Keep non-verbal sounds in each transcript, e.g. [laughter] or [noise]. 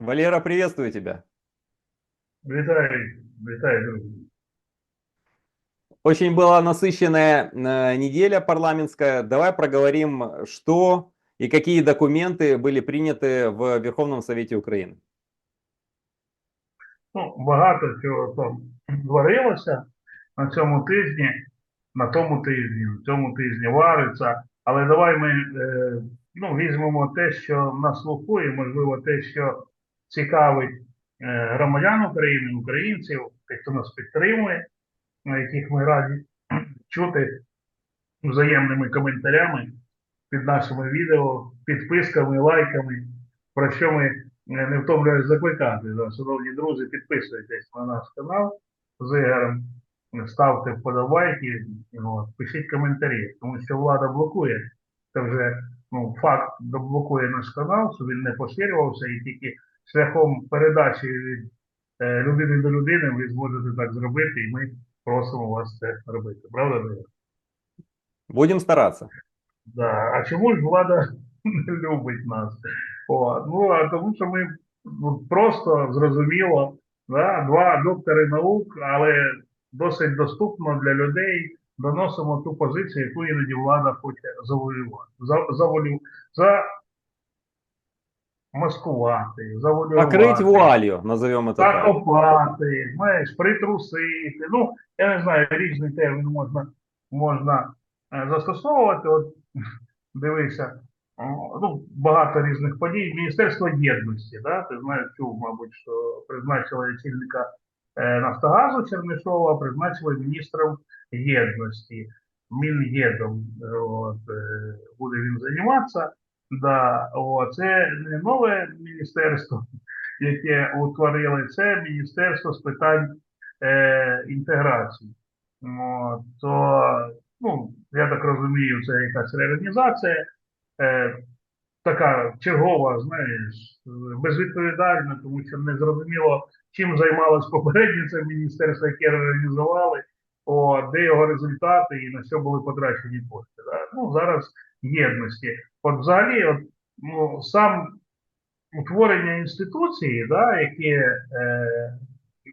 Валера, приветствую тебя. Вітаю, вітаю, друзі. Очень была насыщенная э, неделя парламентская. Давай проговорим, что и какие документы были приняты в Верховном Совете Украины. Ну, багато чого там творилося на цьому тижні, на тому тижні, на цьому тижні вариться. Але давай ми е, ну, візьмемо те, що на слуху, і можливо те, що цікавить е, громадян України, українців, тих, хто нас підтримує, на яких ми раді [clears throat] чути взаємними коментарями під нашими відео, підписками, лайками, про що ми е, не втомлююсь закликати. Шановні друзі, підписуйтесь на наш канал з Ігорем, ставте вподобайки, от, пишіть коментарі, тому що влада блокує. Це вже ну, факт блокує наш канал, щоб він не поширювався і тільки шляхом передачі від е, людини до людини ви зможете так зробити, і ми просимо вас це робити. Правда, Ігор? Будем стараться. Да. А чому ж влада не любить нас? О, ну, а тому що ми ну, просто зрозуміло, да, два доктори наук, але досить доступно для людей доносимо ту позицію, яку іноді влада хоче завоювати. За, заволю, за маскувати, заволювати. Покрыть вуалью, назовем это так. закопати, знаєш, притрусити. Ну, я не знаю, різний термін можна, можна е, застосовувати. От [laughs] дивися, ну, багато різних подій. Міністерство єдності, да? ти знаєш, чув, мабуть, що призначили очільника е, Нафтогазу Чернишова, призначили міністром єдності. Мін'єдом е, буде він займатися. Да, о, це не нове міністерство, яке утворили, це Міністерство з питань е, інтеграції. От, то, ну, я так розумію, це якась реорганізація, е, така чергова, знаєш, безвідповідальна, тому що не зрозуміло, чим займалось попереднє це міністерство, яке реорганізували, о, де його результати і на що були потрачені кошти. Да? Ну, зараз єдності. От взагалі, от, ну, сам утворення інституції, да, яке е,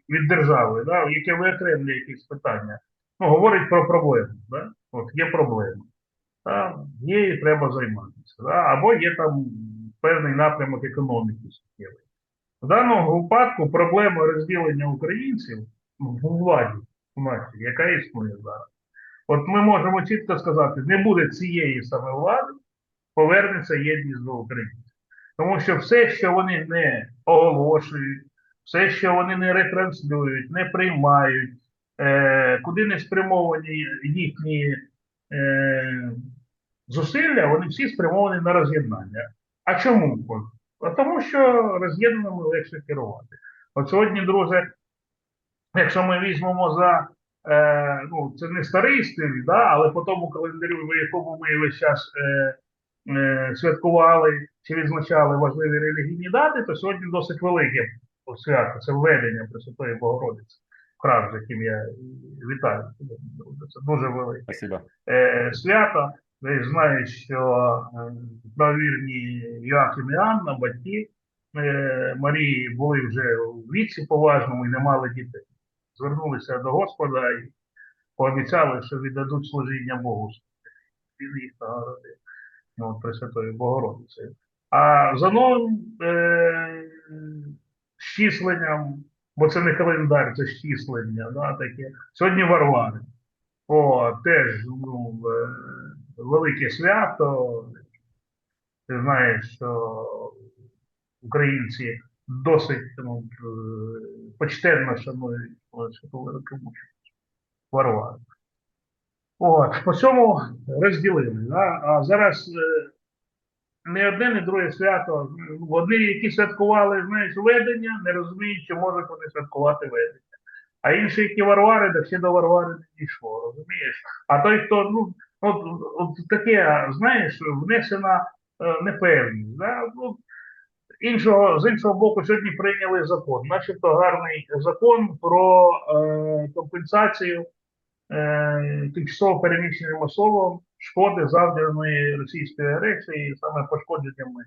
від держави, да, яке виокремлює якісь питання, ну, говорить про проблему. Да? От є проблема. Да? Є треба займатися. Да? Або є там певний напрямок економіки суттєвий. В даному випадку проблема розділення українців в владі, в нашій, яка існує зараз. От ми можемо чітко сказати, не буде цієї саме влади, повернеться єдність до українців. Тому що все, що вони не оголошують, все, що вони не ретранслюють, не приймають, е, куди не спрямовані їхні е, зусилля, вони всі спрямовані на роз'єднання. А чому? А тому що роз'єднаними легше керувати. От сьогодні, друзі, якщо ми візьмемо за е, ну, це не старий стиль, да, але по тому календарю, в якому ми весь час святкували чи відзначали важливі релігійні дати, то сьогодні досить велике свято, це введення Пресвятої Богородиці, храм, з яким я вітаю. Це дуже велике е, свято. Ви ж що е, правовірні Йоахим і Анна, батьки е, Марії, були вже у віці поважному і не мали дітей. Звернулися до Господа і пообіцяли, що віддадуть служіння Богу. Він їх нагородив ну, Пресвятою Богородицею. А за новим е, щисленням, бо це не календар, це щислення, да, таке. Сьогодні Варвари. О, теж ну, е, велике свято. Ти знаєш, що українці досить ну, е, почтенно шанують Великомученість Варвару. От, по цьому розділили. Да? А зараз е, не одне, не друге свято. Одні, які святкували, знаєш, ведення, не розуміють, чи можуть вони святкувати ведення. А інші, які варвари, так ще до Варвари не дійшло, розумієш? А той, хто, ну, от, от таке, знаєш, внесена е, непевність. Да? Ну, іншого, з іншого боку, сьогодні прийняли закон, начебто гарний закон про е, компенсацію тимчасово переміщеним особам шкоди завданої російської агресії, саме пошкодженнями.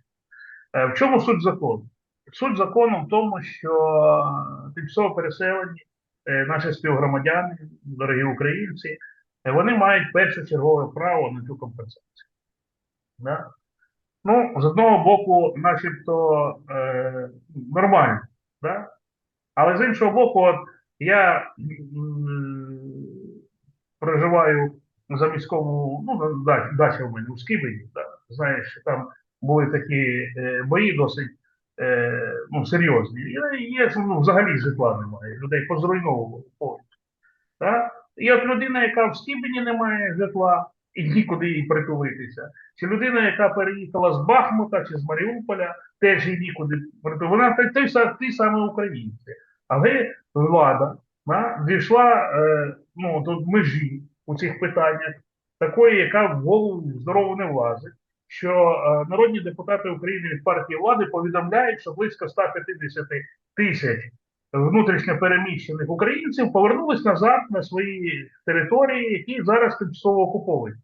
Е, в чому суть закону? суть закону в тому, що тимчасово переселені е, наші співгромадяни, дорогі українці, е, вони мають першочергове право на цю компенсацію. Да? Ну, з одного боку, начебто е, нормально, да? але з іншого боку, от я проживаю за міському, ну, на да- дача в мене у Скибині, да. знаєш, там були такі е, бої досить е, ну, серйозні. І є, ну, взагалі житла немає, людей позруйновували повністю. Да? І от людина, яка в Скибині не має житла, і нікуди їй притулитися. Чи людина, яка переїхала з Бахмута чи з Маріуполя, теж їй нікуди притулитися. Вона той, са- ті саме українці. Але влада да, дійшла е, ну, до межі у цих питаннях, такої, яка в голову здорову не влазить, що е, народні депутати України від партії влади повідомляють, що близько 150 тисяч внутрішньо переміщених українців повернулись назад на свої території, які зараз тимчасово окуповані.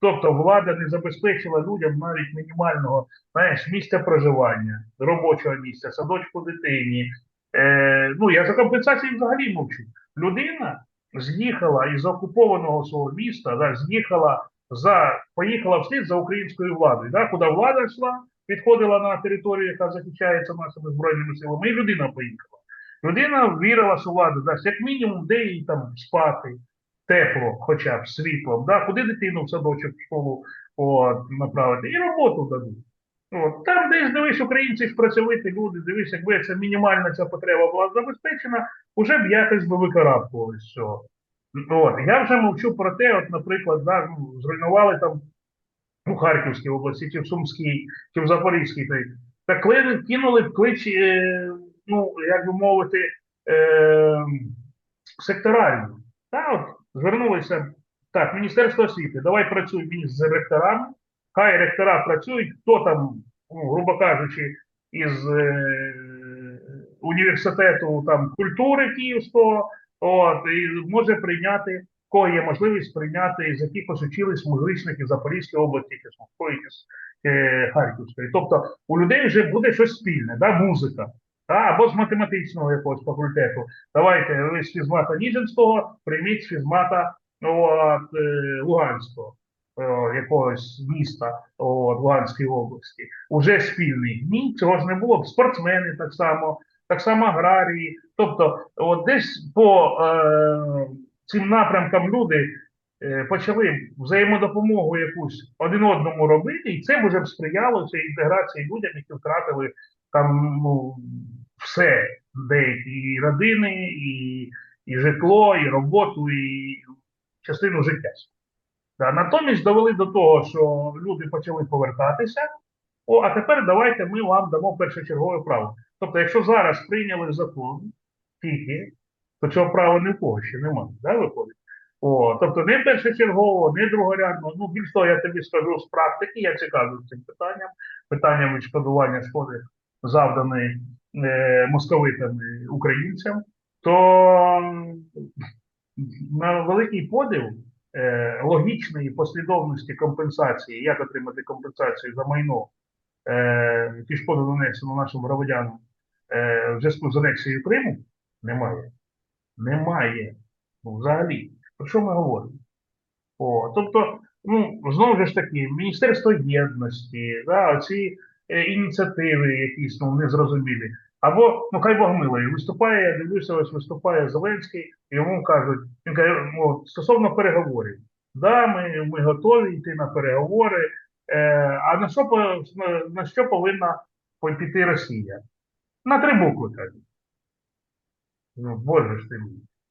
Тобто влада не забезпечила людям навіть мінімального знаєш, місця проживання, робочого місця, садочку дитині. Е, ну, я за компенсації взагалі мовчу. Людина з'їхала із окупованого свого міста, да, з'їхала за, поїхала вслід за українською владою, да, куди влада йшла, підходила на територію, яка захищається нашими збройними силами, і людина поїхала. Людина вірила, що влада дасть як мінімум, де їй там спати, тепло, хоча б світлом, да, куди дитину в садочок, в школу от, направити, і роботу дадуть. От, там десь дивись, українці ж працьовиті люди, дивись, якби ця мінімальна ця потреба була забезпечена, уже б якось би викарабкували з цього. От, я вже мовчу про те, от, наприклад, да, ну, зруйнували там у Харківській області, чи в Сумській, чи в Запорізькій. та й- Так кли- кинули в клич, е, ну, як би мовити, е, секторально. Та, от, звернулися, так, Міністерство освіти, давай працюй з ректорами, хай ректора працюють, хто там, ну, грубо кажучи, із е, університету там, культури Київського, от, і може прийняти, кого є можливість прийняти з якихось училищ музичних із Запорізької області, чи Сумської, чи е, Харківської. Тобто у людей вже буде щось спільне, да, музика. Та, або з математичного якогось факультету. Давайте ви з фізмата Ніжинського, прийміть з фізмата ну, от, е, Луганського якогось міста от, Луганської області. Уже спільний. Ні, цього ж не було. Спортсмени так само, так само аграрії. Тобто, от десь по е, цим напрямкам люди е, почали взаємодопомогу якусь один одному робити, і це вже б сприяло цій інтеграції людям, які втратили там ну, все, деякі і родини, і, і житло, і роботу, і частину життя. Натомість довели до того, що люди почали повертатися. О, а тепер давайте ми вам дамо першочергове право. Тобто, якщо зараз прийняли закон тільки, то цього права ні в кого немає, да, виходить? О, тобто не першочергово, не другорядно. Ну, більш того, я тобі скажу з практики, я цікавлюсь цим питанням, питанням відшкодування шкоди, завданої е, московитами українцям, то на великий подив е, логічної послідовності компенсації, як отримати компенсацію за майно, е, які шкоди нанесено нашим громадянам е, в зв'язку з анексією Криму, немає. Немає. Ну, взагалі. Про що ми говоримо? О, тобто, ну, знову ж таки, Міністерство єдності, да, ці е, ініціативи якісь ну, незрозумілі. Або, ну хай Бог милує, виступає, я дивлюся, ось виступає Зеленський, і йому кажуть, він каже, ну, стосовно переговорів. Да, ми, ми готові йти на переговори. Е, а на що, на, що повинна піти Росія? На три букви кажуть. Ну, боже ж ти.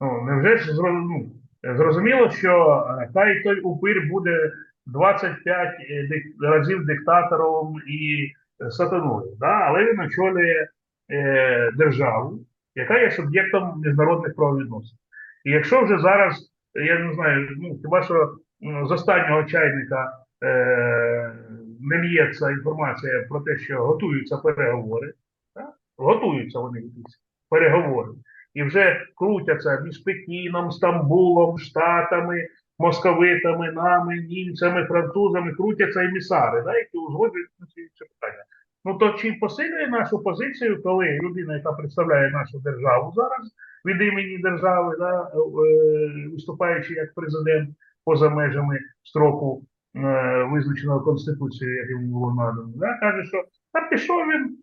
Ну, невже ж ну, зрозуміло, що е, хай той упир буде 25 е, разів диктатором і сатаною, да? але він очолює е, державу, яка є суб'єктом міжнародних правовідносин. І якщо вже зараз, я не знаю, ну хіба що з останнього чайника е, не лється інформація про те, що готуються переговори, да? готуються вони якісь переговори. І вже крутяться між Пекіном, Стамбулом, Штатами, московитами, нами, німцями, французами, крутяться емісари, да, які узгоджують ці ці питання. Ну то чи посилює нашу позицію, коли людина, яка представляє нашу державу зараз від імені держави, да, е, виступаючи як президент поза межами строку е, визначеного Конституцією, як йому було надано, да, каже, що та пішов він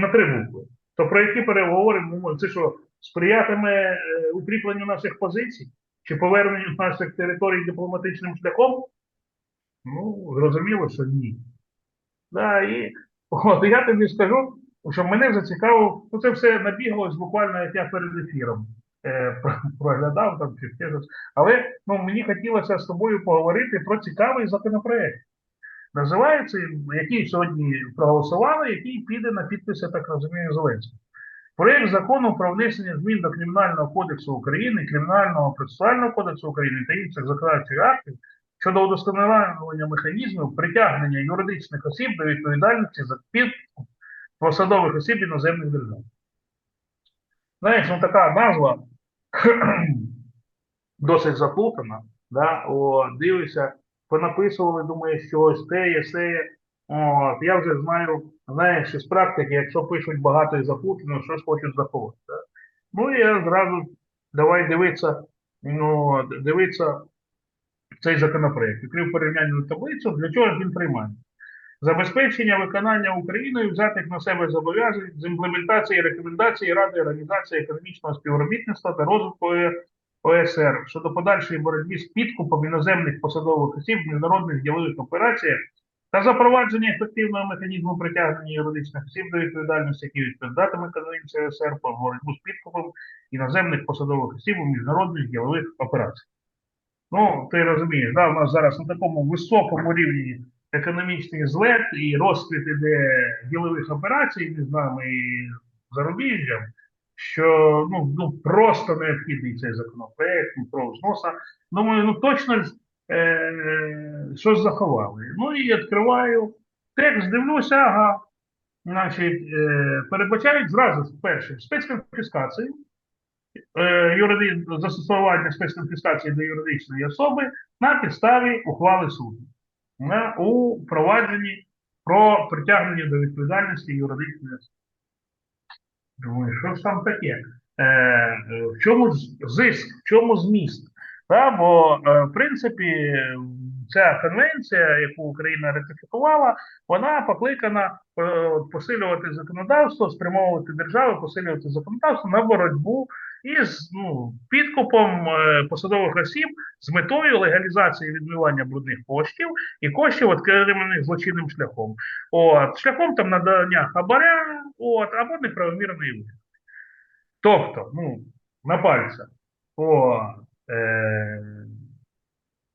на три букви. То про які переговори? Це що, сприятиме е, укріпленню наших позицій чи поверненню наших територій дипломатичним шляхом? Ну, зрозуміло, що ні. Да, і от я тобі скажу, що мене зацікавив, ну це все набіглось буквально як я перед ефіром е, проглядав там чи щось. Але ну, мені хотілося з тобою поговорити про цікавий законопроект. Називається, який сьогодні проголосували, який піде на підпис, я так розумію, Зеленського. Проєкт закону про внесення змін до Кримінального кодексу України, Кримінального процесуального кодексу України та інших законодавчих актів щодо удосконалення механізмів притягнення юридичних осіб до відповідальності за підкуп посадових осіб іноземних держав. Знаєш, ну така назва [clears throat] досить заплутана. Да? О, дивишся, понаписували, думаєш, щось те є, се є. От, я вже знаю, знаєш, із практики, якщо пишуть багато і заплутано, щось хочуть заховати. Да? Ну я зразу давай дивитися, ну, дивитися цей законопроект. Відкрив порівняльну таблицю, для чого ж він приймається? Забезпечення виконання Україною взятих на себе зобов'язань з імплементації рекомендацій Ради Організації економічного співробітництва та розвитку Е- ОСР щодо подальшої боротьби з підкупом іноземних посадових осіб в міжнародних ділових операціях та запровадження ефективного механізму притягнення юридичних осіб до відповідальності, які відповідатиме Конвенції ОСР про боротьбу з підкупом іноземних посадових осіб у міжнародних ділових операціях. Ну, ти розумієш, да, у нас зараз на такому високому рівні економічний злет і розквіт іде ділових операцій між нами і зарубіжжям, що ну, ну просто необхідний цей законопроект ну, про зноса. Думаю, ну точно е, щось заховали. Ну і відкриваю текст, дивлюся, ага. Значить, е, передбачають зразу перше спецконфіскацію, юриди... застосування спецконфіскації до юридичної особи на підставі ухвали суду на, у провадженні про притягнення до відповідальності юридичної особи. Думаю, що ж там таке? Е, е, в чому зиск, в чому зміст? Та, бо, е, в принципі, ця конвенція, яку Україна ратифікувала, вона покликана е, посилювати законодавство, спрямовувати держави, посилювати законодавство на боротьбу із ну, підкупом е, посадових осіб з метою легалізації відмивання брудних коштів і коштів, отриманих злочинним шляхом. От, шляхом там надання хабаря, от, або неправомірної вигоди. Тобто, ну, на пальцях, е,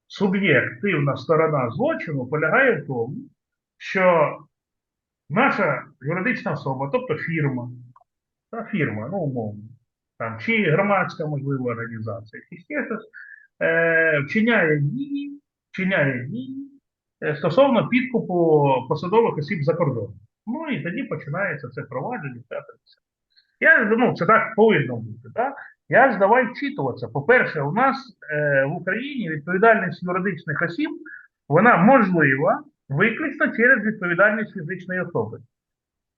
суб'єктивна сторона злочину полягає в тому, що наша юридична особа, тобто фірма, та фірма, ну умовно, там, чи громадська можливо організація, чи ще щось, е, вчиняє дії, вчиняє дії е, стосовно підкупу посадових осіб за кордоном. Ну і тоді починається це провадження. Я ну, це так повинно бути. Так? Я ж давай вчитуватися. По-перше, у нас е, в Україні відповідальність юридичних осіб вона можлива виключно через відповідальність фізичної особи.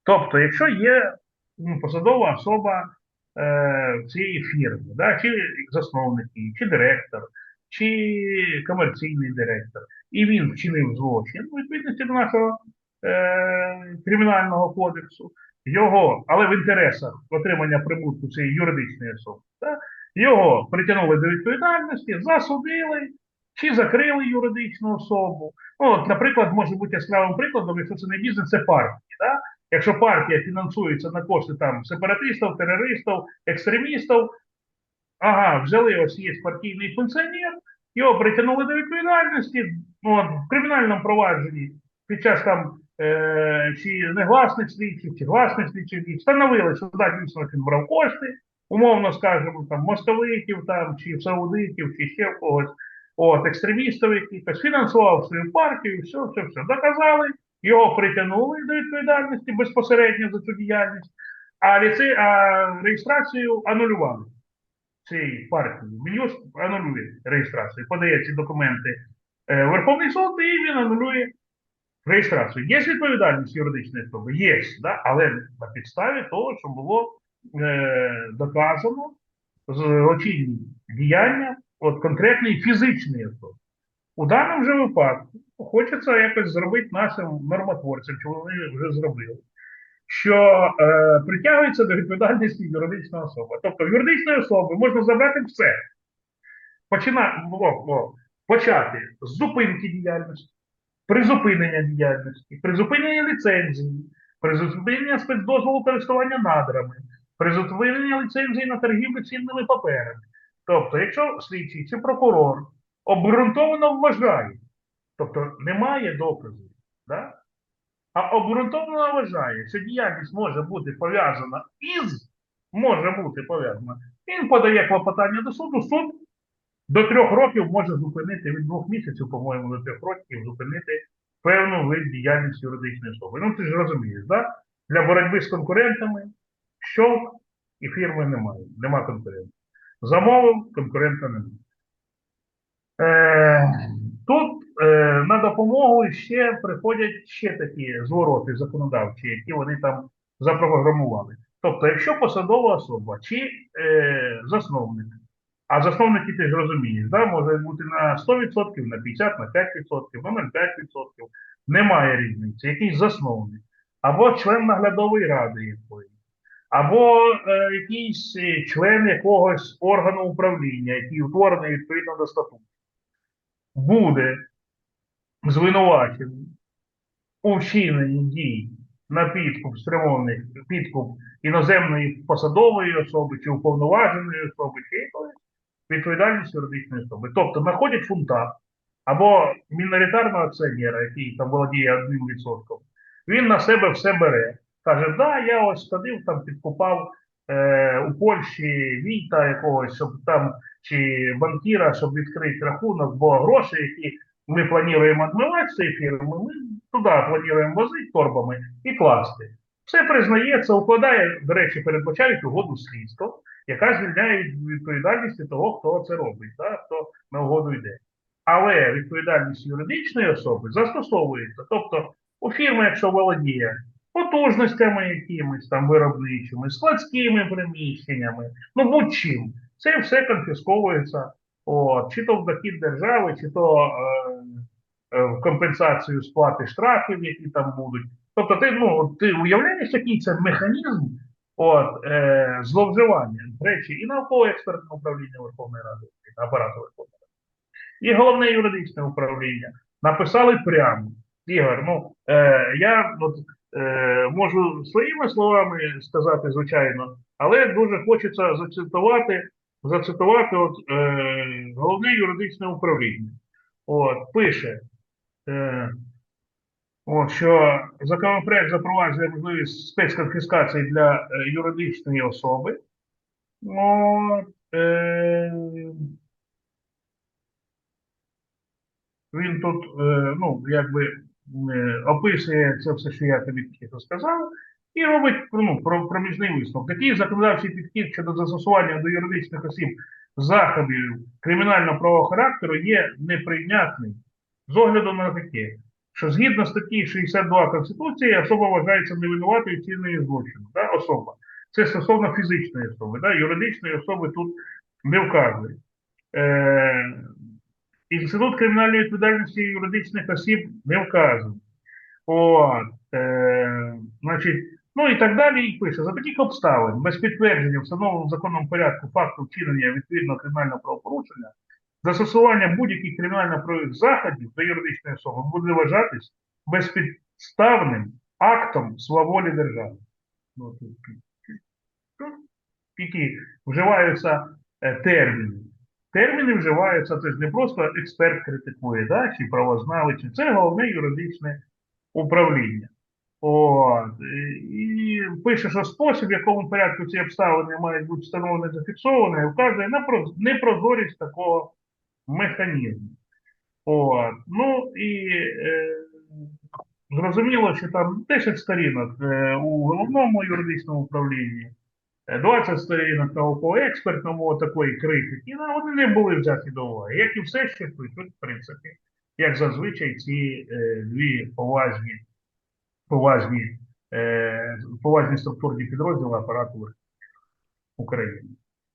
Тобто, якщо є ну, посадова особа е, цієї фірми, да, чи засновник, чи директор, чи комерційний директор, і він вчинив злочин відповідності до нашого е, кримінального кодексу, його, але в інтересах отримання прибутку цієї юридичної особи, да, його притягнули до відповідальності, засудили чи закрили юридичну особу. Ну, от, наприклад, може бути яскравим прикладом, якщо це не бізнес, це партія. Да? Якщо партія фінансується на кошти там сепаратистів, терористів, екстремістів, ага, взяли ось є партійний функціонер, його притягнули до відповідальності ну, в кримінальному провадженні під час там е, чи негласних слідчих, чи гласних слідчих встановили, що да, дійсно він брав кошти, умовно скажемо, там московитів, там, чи саудитів, чи ще в когось, от, екстремістів якихось, фінансував свою партію, все, все, все. Доказали, його притягнули до відповідальності безпосередньо за цю діяльність, а, ліце, а реєстрацію анулювали цієї партії. Мінюс анулює реєстрацію, подає ці документи е, Верховний суд, і він анулює реєстрацію. Є відповідальність юридичної особи? Є, да? але на підставі того, що було е, доказано злочинні діяння от конкретної фізичної особи. У даному же випадку хочеться якось зробити нашим нормотворцям, що вони вже зробили, що е, притягується до відповідальності юридична особа. Тобто в юридичної особи можна забрати все. Почина, о, о, почати з зупинки діяльності, призупинення діяльності, призупинення ліцензії, призупинення спецдозволу користування надрами, призупинення ліцензії на торгівлю цінними паперами. Тобто, якщо слідчий чи прокурор обґрунтовано вважає, тобто немає доказів, да? а обґрунтовано вважає, що діяльність може бути пов'язана із, може бути пов'язана, він подає клопотання до суду, суд до трьох років може зупинити від двох місяців, по-моєму, до трьох років зупинити певну вид діяльності юридичної особи. Ну, ти ж розумієш, да? для боротьби з конкурентами щолк і фірми немає, нема конкурентів. Замовив, конкурента немає. Е, тут е, на допомогу ще приходять ще такі звороти законодавчі, які вони там запрограмували. Тобто, якщо посадова особа чи е, засновник, а засновники ти ж розумієш, да, може бути на 100%, на 50%, на 5%, на 0,5%, немає різниці, якийсь засновник, або член наглядової ради якоїсь, або е, якийсь е, член якогось органу управління, який утворений відповідно до статуту буде звинувачений у вчиненні дій на підкуп спрямованих підкуп іноземної посадової особи чи уповноваженої особи, чи відповідальність юридичної особи. Тобто знаходять фунта або міноритарного акціонера, який там володіє одним відсотком, він на себе все бере. Каже, да, я ось ходив, там підкупав е, у Польщі війта якогось, щоб там чи банкіра, щоб відкрити рахунок, бо гроші, які ми плануємо відмивати з цієї фірми, ми туди плануємо возити торбами і класти. Все признається, укладає, до речі, передбачають угоду з слідством, яка звільняє від відповідальності того, хто це робить, да, хто на угоду йде. Але відповідальність юридичної особи застосовується. Тобто у фірми, якщо володіє потужностями якимись там виробничими, складськими приміщеннями, ну будь-чим, це все конфісковується, от, чи то в дохід держави, чи то е, е, в компенсацію сплати штрафів, які там будуть. Тобто, ти ну, ти уявляєш, який це механізм от, е, зловживання речі і науково-експертне управління Верховної Ради, апарату Верховної Ради, і головне юридичне управління написали прямо. Ігор, ну е, я от, е, можу своїми словами сказати, звичайно, але дуже хочеться зацитувати зацитувати от, е, головне юридичне управління. От, пише, е, от, що законопроект запроваджує можливість спецконфіскації для е, юридичної особи. От, е, він тут, е, ну, якби описує це все, що я тобі сказав, і робить ну, про проміжний висновок. Такий законодавчий підхід щодо застосування до юридичних осіб заходів кримінально-правового характеру є неприйнятний з огляду на таке, що згідно статті 62 Конституції особа вважається невинуватою цінною злочину. Да? Особа. Це стосовно фізичної особи, да? юридичної особи тут не вказує. Е, Інститут кримінальної відповідальності юридичних осіб не вказує. От, е, значить, Ну і так далі, і пише, за таких обставин, без підтвердження встановленого законом порядку факту вчинення відповідного кримінального правопорушення, застосування будь-яких кримінально-правових заходів до юридичної особи буде вважатись безпідставним актом сваволі держави. Ну, тут, які вживаються е, терміни. Терміни вживаються, це ж не просто експерт критикує, да, чи правознавець, це головне юридичне управління. От. І пише, що спосіб, в якому порядку ці обставини мають бути встановлені зафіксовані, вказує на непрозорість такого механізму. От. Ну і е, зрозуміло, що там 10 сторінок е, у головному юридичному управлінні, 20 сторінок науково-експертному такої критики, ну, вони не були взяті до уваги, як і все, що пишуть, в принципі, як зазвичай, ці е, дві поважні, поважні, е, поважні структурні підрозділи апарату України.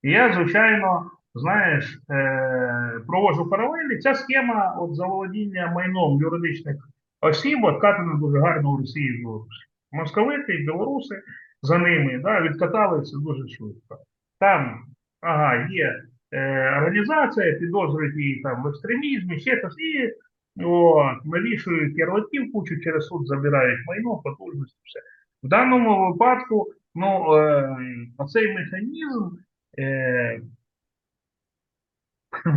І я, звичайно, знаєш, е, проводжу паралелі. Ця схема от заволодіння майном юридичних осіб откатана дуже гарно в Росії і Білорусі. Московити і білоруси за ними да, відкатали це дуже швидко. Там, ага, є е, організація, підозрюють її там в екстремізмі, ще щось, і навішують ярликів кучу через суд забирають майно, потужності, все. В даному випадку, ну, е, оцей механізм е,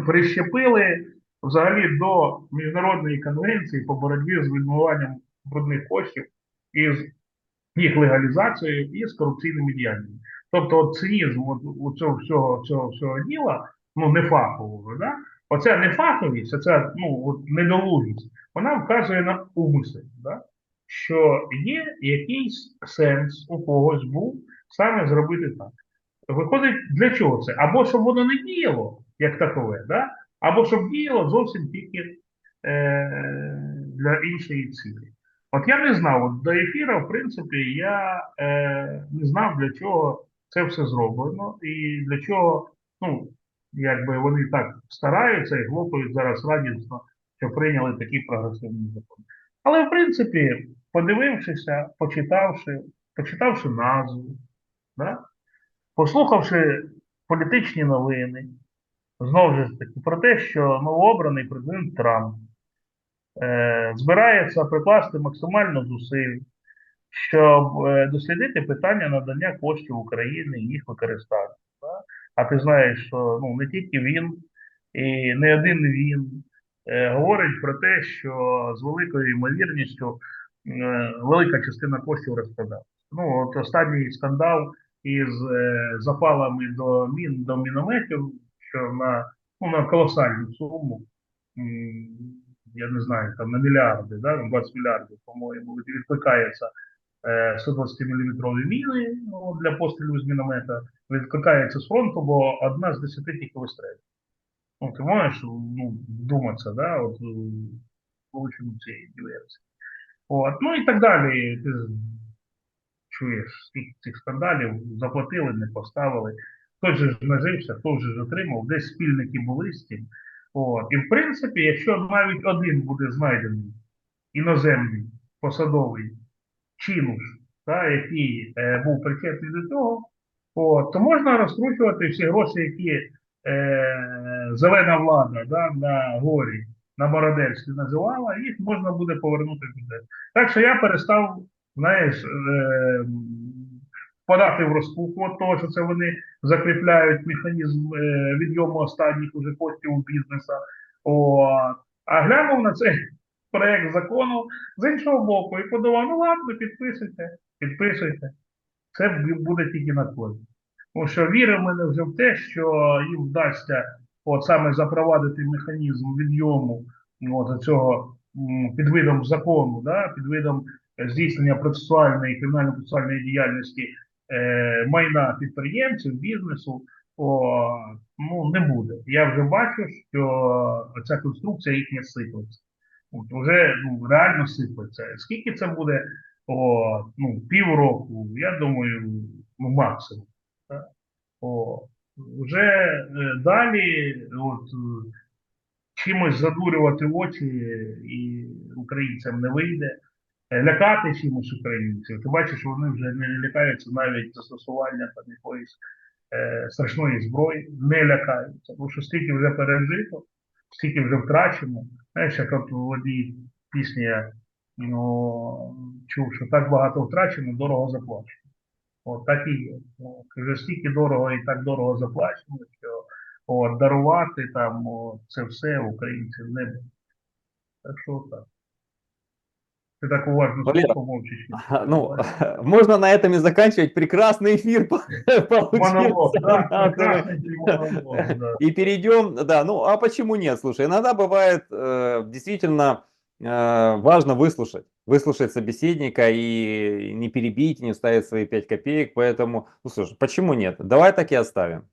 прищепили взагалі до міжнародної конвенції по боротьбі з відмиванням брудних коштів і з їх легалізацією і з корупційними діяннями. Тобто цинізм у цього всього, цього всього діла, ну не фахового, да? оця нефаховість, оця ну, от недолугість, вона вказує на умисел, да? що є якийсь сенс у когось був саме зробити так. Виходить, для чого це? Або щоб воно не діяло як такове, да? або щоб діяло зовсім тільки е, для іншої цілі. От я не знав, от до ефіру, в принципі, я е, не знав, для чого це все зроблено, і для чого, ну, якби вони так стараються і хлопають зараз радісно, що прийняли такі прогресивні закони. Але, в принципі, подивившися, почитавши, почитавши назву, да? послухавши політичні новини, знову ж таки, про те, що новообраний президент Трамп е, збирається прикласти максимально зусиль, щоб е, дослідити питання надання коштів України і їх використання. А ти знаєш, що ну, не тільки він, і не один він е, говорить про те, що з великою ймовірністю велика частина коштів розкрадалася. Ну, от останній скандал із запалами до мін до мінометів, що на, ну, на колосальну суму, я не знаю, там на мільярди, да, 20 мільярдів, по-моєму, від- відкликається е, 120 мм міни ну, для пострілів з міномета, відкликається з фронту, бо одна з десяти тільки вистрелює. Ну, ти можеш ну, думатися, да, от, е, полученню цієї диверсії. От, ну і так далі. Ти чуєш скільки цих скандалів, заплатили, не поставили. Хтось ж нажився, хтось же ж отримав, десь спільники були з цим. От. І в принципі, якщо навіть один буде знайдений іноземний посадовий чинуш, та, який е, був причетний до цього, от, то можна розкручувати всі гроші, які е, зелена влада да, на горі, на Бородельській називала, їх можна буде повернути в. Так що я перестав, знаєш, е, впадати в розпуку від того, що це вони закріпляють механізм е, відйому останніх уже коштів у бізнеса. О, а глянув на цей [laughs] проект закону з іншого боку і подумав, ну ладно, підписуйте, підписуйте. Це буде тільки на користь. Тому що віра в мене вже в те, що їм вдасться от саме запровадити механізм відйому ну, от, цього під видом закону, да, під видом е, здійснення процесуальної кримінально-процесуальної діяльності е, майна підприємців, бізнесу, о, ну, не буде. Я вже бачу, що ця конструкція їхня сиплеться. От, вже ну, реально сиплеться. Скільки це буде? О, ну, півроку, я думаю, ну, максимум. Так? О, вже е, далі от, чимось задурювати очі і українцям не вийде. Е, Лякати чимось українців. Ти бачиш, вони вже не лякаються навіть застосування там якоїсь е, страшної зброї, не лякаються. Тому що стільки вже пережито, стільки вже втрачено. Знаєш, як от в одній пісні я ну, чув, що так багато втрачено, дорого заплачено. От так і є. От, вже стільки дорого і так дорого заплачено, що от, дарувати там от, це все українців не буде. Так що так. Ти так уважно Валера. Ну, [laughs] можно на этом и заканчивать. Прекрасный эфир. Монолог, да, [laughs] Да, прекрасний монолог, да. И перейдем, да, ну а почему нет? Слушай, иногда бывает э, действительно э, важно выслушать, выслушать собеседника и не перебить, не вставить свои 5 копеек, поэтому, ну слушай, почему нет? Давай так и оставим.